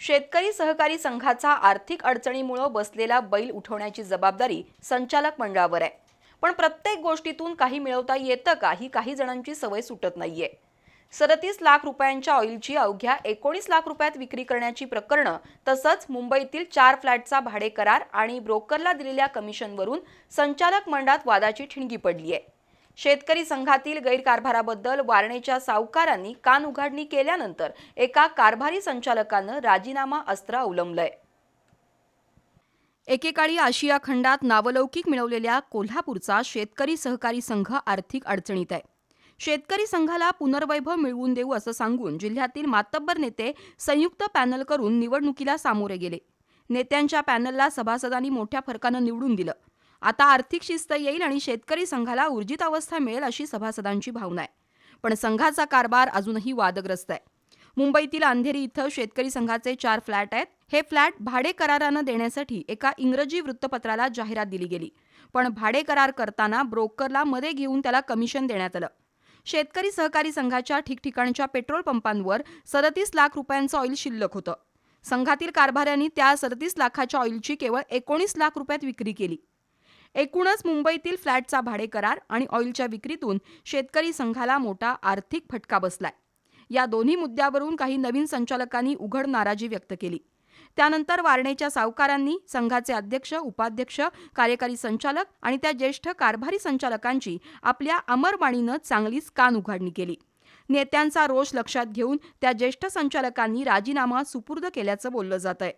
शेतकरी सहकारी संघाचा आर्थिक अडचणीमुळं बसलेला बैल उठवण्याची जबाबदारी संचालक मंडळावर आहे. पण प्रत्येक गोष्टीतून काही मिळवता येतं का? ही काही जणांची सवय सुटत नाहीये. सदतीस लाख रुपयांच्या ऑइलची अवघ्या एकोणीस लाख रुपयात विक्री करण्याची प्रकरणं तसंच मुंबईतील चार फ्लॅटचा भाडे करार आणि ब्रोकरला दिलेल्या कमिशनवरून संचालक मंडळात वादाची ठिणगी पडली आहे शेतकरी संघातील गैरकारभाराबद्दल वारणेच्या सावकारांनी कान उघाडणी केल्यानंतर एका कारभारी संचालकानं राजीनामा अस्त्र अवलंबलंय. एकेकाळी आशिया खंडात नावलौकिक मिळवलेल्या कोल्हापूरचा शेतकरी सहकारी संघ आर्थिक अडचणीत आहे. शेतकरी संघाला पुनर्वैभव मिळवून देऊ असं सांगून जिल्ह्यातील मातब्बर नेते संयुक्त पॅनल करून निवडणुकीला सामोरे गेले. नेत्यांच्या पॅनलला सभासदांनी मोठ्या फरकानं निवडून दिलं. आता आर्थिक शिस्त येईल आणि शेतकरी संघाला ऊर्जित अवस्था मिळेल अशी सभासदांची भावना आहे. पण संघाचा कारभार अजूनही वादग्रस्त आहे. मुंबईतील अंधेरी इथं शेतकरी संघाचे चार फ्लॅट आहेत. हे फ्लॅट भाडे करारानं देण्यासाठी एका इंग्रजी वृत्तपत्राला जाहिरात दिली गेली. पण भाडे करार करताना ब्रोकरला मध्ये घेऊन त्याला कमिशन देण्यात आलं. शेतकरी सहकारी संघाच्या ठिकठिकाणच्या पेट्रोल पंपांवर सदतीस लाख रुपयांचं ऑइल शिल्लक होतं. संघातील कारभाऱ्यांनी त्या सदतीस लाखाच्या ऑइलची केवळ एकोणीस लाख रुपयात विक्री केली. एकूणच मुंबईतील फ्लॅटचा भाडे करार आणि ऑइलच्या विक्रीतून शेतकरी संघाला मोठा आर्थिक फटका बसलाय. या दोन्ही मुद्द्यावरून काही नवीन संचालकांनी उघड नाराजी व्यक्त केली. त्यानंतर वारणेच्या सावकारांनी संघाचे अध्यक्ष उपाध्यक्ष कार्यकारी संचालक आणि त्या ज्येष्ठ कारभारी संचालकांची आपल्या अमरवाणीनं चांगलीच कान उघाडणी केली. नेत्यांचा रोष लक्षात घेऊन त्या ज्येष्ठ संचालकांनी राजीनामा सुपूर्द केल्याचं बोललं जात आहे